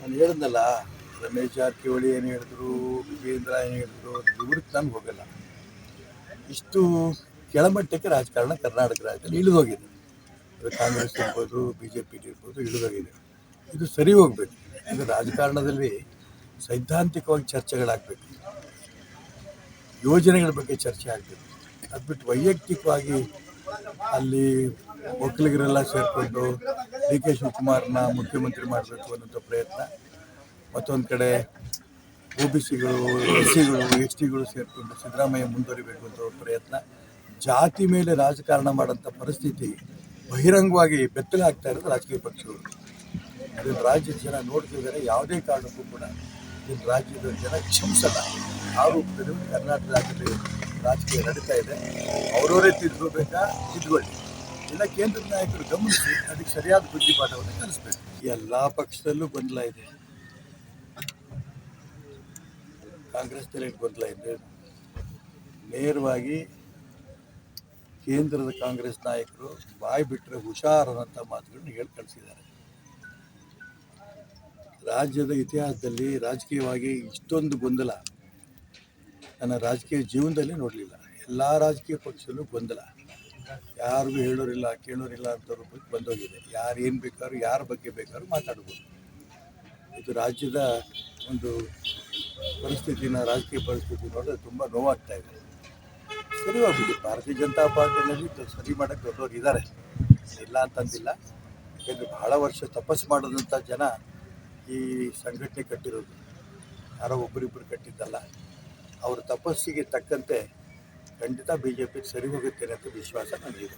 ನಾನು ಹೇಳಿದ್ನಲ್ಲ, ರಮೇಶ್ ಜಾರಕಿಹೊಳಿ ಏನು ಹೇಳಿದ್ರು ವಿಜೇಂದ್ರ ಏನು ಹೇಳಿದ್ರು ಇವ್ರಿಗೆ ನನಗೆ ಹೋಗಲ್ಲ. ಇಷ್ಟು ಕೆಳಮಟ್ಟಕ್ಕೆ ರಾಜಕಾರಣ ಕರ್ನಾಟಕ ರಾಜ್ಯದಲ್ಲಿ ಇಳಿದೋಗಿದೆ. ಅದು ಕಾಂಗ್ರೆಸ್ ಇರ್ಬೋದು ಬಿ ಜೆ ಪಿ ಇರ್ಬೋದು, ಇಳಿದೋಗಿದೆ. ಇದು ಸರಿ ಹೋಗಬೇಕು. ಇದು ರಾಜಕಾರಣದಲ್ಲಿ ಸೈದ್ಧಾಂತಿಕವಾಗಿ ಚರ್ಚೆಗಳಾಗಬೇಕು. ಯೋಜನೆಗಳ ಬಗ್ಗೆ ಚರ್ಚೆ ಆಗಬೇಕು. ಅದು ಬಿಟ್ಟು ವೈಯಕ್ತಿಕವಾಗಿ ಅಲ್ಲಿ ಒಕ್ಕಲಿಗರೆಲ್ಲ ಸೇರಿಕೊಂಡು ಡಿ ಕೆ ಶಿವಕುಮಾರ್ನ ಮುಖ್ಯಮಂತ್ರಿ ಮಾಡಬೇಕು ಅನ್ನೋಂಥ ಪ್ರಯತ್ನ. ಮತ್ತೊಂದು ಕಡೆ ಒ ಬಿ ಸಿಗಳು, ಎಸ್ ಸಿಗಳು, ಎಸ್ ಟಿಗಳು ಸೇರಿಕೊಂಡು ಸಿದ್ದರಾಮಯ್ಯ ಮುಂದುವರಿಬೇಕು ಅಂತ ಪ್ರಯತ್ನ. ಜಾತಿ ಮೇಲೆ ರಾಜಕಾರಣ ಮಾಡೋಂಥ ಪರಿಸ್ಥಿತಿ ಬಹಿರಂಗವಾಗಿ ಬೆತ್ತಲೆ ಆಗ್ತಾ ಇರೋದು ರಾಜಕೀಯ ಪಕ್ಷಗಳು. ಅದನ್ನು ರಾಜ್ಯದ ಜನ ನೋಡ್ತಿದ್ದಾರೆ, ಯಾವುದೇ ಕಾರಣಕ್ಕೂ ಕೂಡ ಇದನ್ನು ರಾಜ್ಯದ ಜನ ಕ್ಷಮಿಸಲ್ಲ. ಆ ರೂಪದಲ್ಲಿ ಕರ್ನಾಟಕ ರಾಜ್ಯದಲ್ಲಿ ರಾಜಕೀಯ ನಡೀತಾ ಇದೆ. ಅವರವರೇ ತಿದ್ಕೋಬೇಕಾ ತಿದ್ಕೊಳ್ಳಿ ಇಲ್ಲ ಕೇಂದ್ರದ ನಾಯಕರು ಗಮನಿಸಿ, ಅದಕ್ಕೆ ಸರಿಯಾದ ಬುದ್ಧಿಪಾಠವನ್ನು ಕಲಿಸ್ಬೇಕು. ಎಲ್ಲ ಪಕ್ಷದಲ್ಲೂ ಗೊಂದಲ ಇದೆ. ಕಾಂಗ್ರೆಸ್ನಲ್ಲಿ ಗೊಂದಲ ಇದೆ? ನೇರವಾಗಿ ಕೇಂದ್ರದ ಕಾಂಗ್ರೆಸ್ ನಾಯಕರು ಬಾಯಿ ಬಿಟ್ಟರೆ ಹುಷಾರಾದಂಥ ಮಾತುಗಳನ್ನ ಹೇಳಿ ಕಳಿಸಿದ್ದಾರೆ. ರಾಜ್ಯದ ಇತಿಹಾಸದಲ್ಲಿ ರಾಜಕೀಯವಾಗಿ ಇಷ್ಟೊಂದು ಗೊಂದಲ ನನ್ನ ರಾಜಕೀಯ ಜೀವನದಲ್ಲಿ ನೋಡಲಿಲ್ಲ. ಎಲ್ಲ ರಾಜಕೀಯ ಪಕ್ಷದಲ್ಲೂ ಗೊಂದಲ. ಯಾರಿಗೂ ಹೇಳೋರಿಲ್ಲ, ಕೇಳೋರಿಲ್ಲ ಅಂತ ರೂಪಕ್ಕೆ ಬಂದೋಗಿದೆ. ಯಾರು ಏನು ಬೇಕಾದ್ರೂ, ಯಾರ ಬಗ್ಗೆ ಬೇಕಾದ್ರೂ ಮಾತಾಡ್ಬೋದು. ಇದು ರಾಜ್ಯದ ಒಂದು ಪರಿಸ್ಥಿತಿನ, ರಾಜಕೀಯ ಪರಿಸ್ಥಿತಿ ನೋಡಿದ್ರೆ ತುಂಬ ನೋವಾಗ್ತಾ ಇದೆ. ಸರಿ ಹೋಗಿದೆ ಭಾರತೀಯ ಜನತಾ ಪಾರ್ಟಿನಲ್ಲಿ ಸರಿ ಮಾಡೋಕ್ಕೆ ದೊಡ್ಡವ್ರು ಇದ್ದಾರೆ ಇಲ್ಲ ಅಂತಂದಿಲ್ಲ. ಯಾಕೆಂದರೆ ಬಹಳ ವರ್ಷ ತಪಸ್ಸು ಮಾಡಿದಂಥ ಜನ ಈ ಸಂಘಟನೆ ಕಟ್ಟಿರೋದು. ಯಾರೋ ಒಬ್ಬರಿಬ್ಬರು ಕಟ್ಟಿದ್ದಲ್ಲ. ಅವರ ತಪಸ್ಸಿಗೆ ತಕ್ಕಂತೆ ಖಂಡಿತ ಬಿ ಜೆ ಪಿ ಸರಿ ಹೋಗುತ್ತೆ ಅಂತ ವಿಶ್ವಾಸ ನನಗಿದೆ